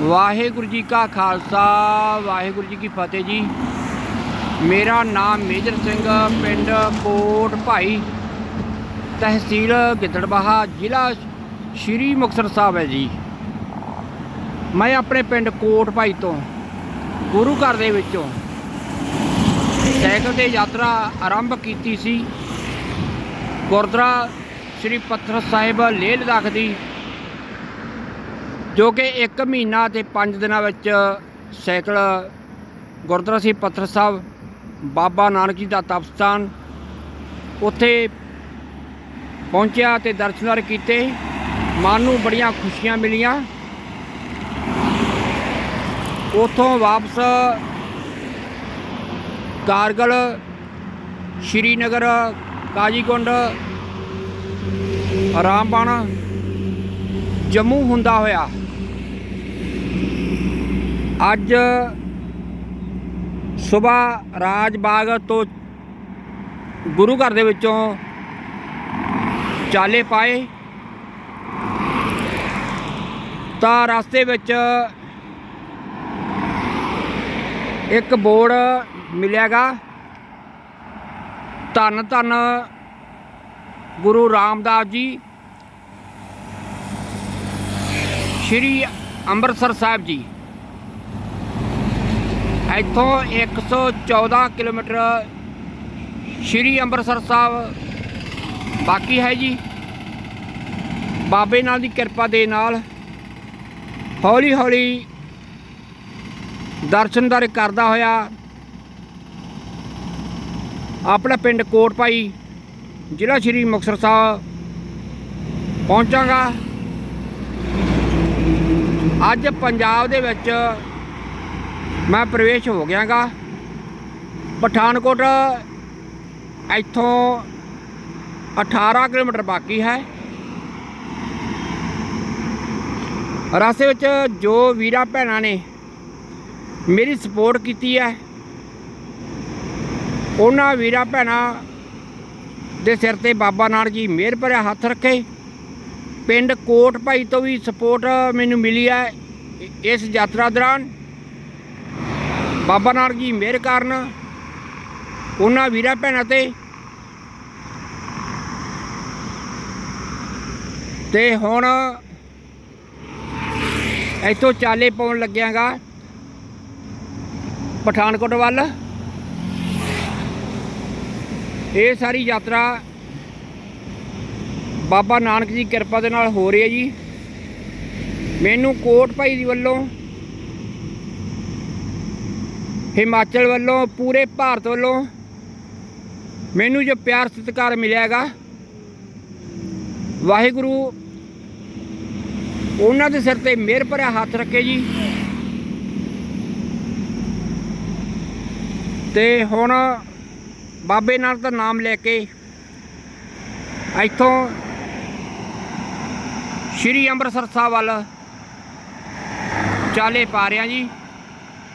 ਵਾਹਿਗੁਰੂ ਜੀ ਕਾ ਖਾਲਸਾ, ਵਾਹਿਗੁਰੂ ਜੀ ਕੀ ਫਤਿਹ ਜੀ। ਮੇਰਾ ਨਾਮ ਮੇਜਰ ਸਿੰਘ, ਪਿੰਡ ਕੋਟ ਭਾਈ ਤਹਿਸੀਲ ਗਿੱਦੜਬਾਹਾ, ਜ਼ਿਲ੍ਹਾ ਸ਼੍ਰੀ ਮੁਕਤਸਰ ਸਾਹਿਬ ਹੈ ਜੀ। ਮੈਂ ਆਪਣੇ ਪਿੰਡ ਕੋਟ ਭਾਈ ਤੋਂ ਗੁਰੂ ਘਰ ਦੇ ਵਿੱਚੋਂ ਸਾਈਕਲ ਤੇ ਯਾਤਰਾ ਆਰੰਭ ਕੀਤੀ ਸੀ। ਗੁਰਦੁਆਰਾ ਸ਼੍ਰੀ ਪੱਥਰ ਸਾਹਿਬ ਲੇਹ ਲਦਾਖ ਦੀ ਜੋ ਕਿ 1 ਮਹੀਨਾ ਤੇ 5 ਦਿਨਾਂ ਵਿੱਚ ਸਾਈਕਲ ਗੁਰਦੁਆਰਾ ਸਿੰਘ ਪੱਥਰ ਸਾਹਿਬ, ਬਾਬਾ ਨਾਨਕ ਜੀ ਦਾ ਤਪਸਥਾਨ ਉੱਥੇ ਪਹੁੰਚਿਆ ਤੇ ਦਰਸ਼ਨਾਰ ਕੀਤੇ। ਮਨ ਨੂੰ ਬੜੀਆਂ ਖੁਸ਼ੀਆਂ ਮਿਲੀਆਂ। ਉਥੋਂ ਵਾਪਸ ਕਾਰਗਲ, ਸ਼੍ਰੀਨਗਰ ਕਾਜੀਕੁੰਡ ਰਾਮਬਾਣ ਜੰਮੂ ਹੁੰਦਾ ਹੋਇਆ। ਅੱਜ ਸਵੇਰ ਰਾਜ ਬਾਗ ਤੋਂ ਗੁਰੂ ਘਰ ਦੇ ਵਿੱਚੋਂ ਚਾਲੇ ਪਾਏ। ਤਾਂ ਰਸਤੇ ਵਿੱਚ ਇੱਕ ਬੋਰਡ ਮਿਲਿਆਗਾ। ਧੰਨ ਧੰਨ ਗੁਰੂ ਰਾਮਦਾਸ ਜੀ, ਸ਼੍ਰੀ ਅੰਮ੍ਰਿਤਸਰ ਸਾਹਿਬ ਜੀ। ਇੱਥੋਂ 114 ਕਿਲੋਮੀਟਰ ਸ਼੍ਰੀ ਅੰਮ੍ਰਿਤਸਰ ਸਾਹਿਬ ਬਾਕੀ ਹੈ ਜੀ। ਬਾਬੇ ਨਾਲ ਦੀ ਕਿਰਪਾ ਦੇ ਨਾਲ ਹੌਲੀ ਹੌਲੀ ਦਰਸ਼ਨ ਦਰਸ਼ਨਦਾਰ ਕਰਦਾ ਹੋਇਆ ਆਪਣਾ ਪਿੰਡ ਕੋਟ ਭਾਈ ਜ਼ਿਲ੍ਹਾ ਸ਼੍ਰੀ ਮੁਕਤਸਰ ਸਾਹਿਬ ਪਹੁੰਚਾਂਗਾ। ਅੱਜ ਪੰਜਾਬ ਦੇ ਵਿੱਚ ਮੈਂ ਪ੍ਰਵੇਸ਼ ਹੋ ਗਿਆਗਾ। ਪਠਾਨਕੋਟ ਇੱਥੋਂ 18 ਕਿਲੋਮੀਟਰ ਬਾਕੀ ਹੈ। ਰਸਤੇ ਵਿੱਚ ਜੋ ਵੀਰਾ ਭੈਣਾਂ ਨੇ ਮੇਰੀ ਸਪੋਰਟ ਕੀਤੀ ਹੈ, ਉਹਨਾਂ ਵੀਰਾ ਭੈਣਾਂ ਦੇ ਸਿਰ ਤੇ ਬਾਬਾ ਨਾਨਕ ਜੀ ਮਿਹਰ ਭਰਿਆ ਹੱਥ ਰੱਖੇ। ਪਿੰਡ ਕੋਟ ਭਾਈ ਤੋਂ ਵੀ ਸਪੋਰਟ ਮੈਨੂੰ ਮਿਲੀ ਹੈ ਇਸ ਯਾਤਰਾ ਦੌਰਾਨ। ਬਾਬਾ ਨਾਨਕ ਜੀ ਮਿਹਰ ਕਾਰਨ ਉਹਨਾਂ ਵੀਰਾਂ ਭੈਣਾਂ ਤੇ ਤੇ ਹੁਣ ਇੱਥੋਂ ਚਾਲੇ ਪਾਉਣ ਲੱਗਿਆਗਾ ਪਠਾਨਕੋਟ ਵੱਲ। ਇਹ ਸਾਰੀ ਯਾਤਰਾ ਬਾਬਾ ਨਾਨਕ ਜੀ ਕਿਰਪਾ ਦੇ ਨਾਲ ਹੋ ਰਹੀ ਹੈ ਜੀ। ਮੈਨੂੰ ਕੋਟ ਭਾਈ ਦੀ ਵੱਲੋਂ ਹਿਮਾਚਲ ਵੱਲੋਂ, ਪੂਰੇ ਭਾਰਤ ਵੱਲੋਂ ਮੈਨੂੰ ਜੋ ਪਿਆਰ ਸਤਿਕਾਰ ਮਿਲਿਆ ਹੈਗਾ ਵਾਹਿਗੁਰੂ, ਉਹਨਾਂ ਦੇ ਸਿਰ ਤੇ ਮਿਹਰ ਭਰਿਆ ਹੱਥ ਰੱਖੇ ਜੀ। ਤੇ ਹੁਣ ਬਾਬੇ ਨਾਨਕ ਦਾ ਨਾਮ ਲੈ ਕੇ ਇੱਥੋਂ ਸ਼੍ਰੀ ਅੰਮ੍ਰਿਤਸਰ ਸਾਹਿਬ ਵੱਲ ਚਾਲੇ ਪਾ ਰਿਆਂ ਜੀ।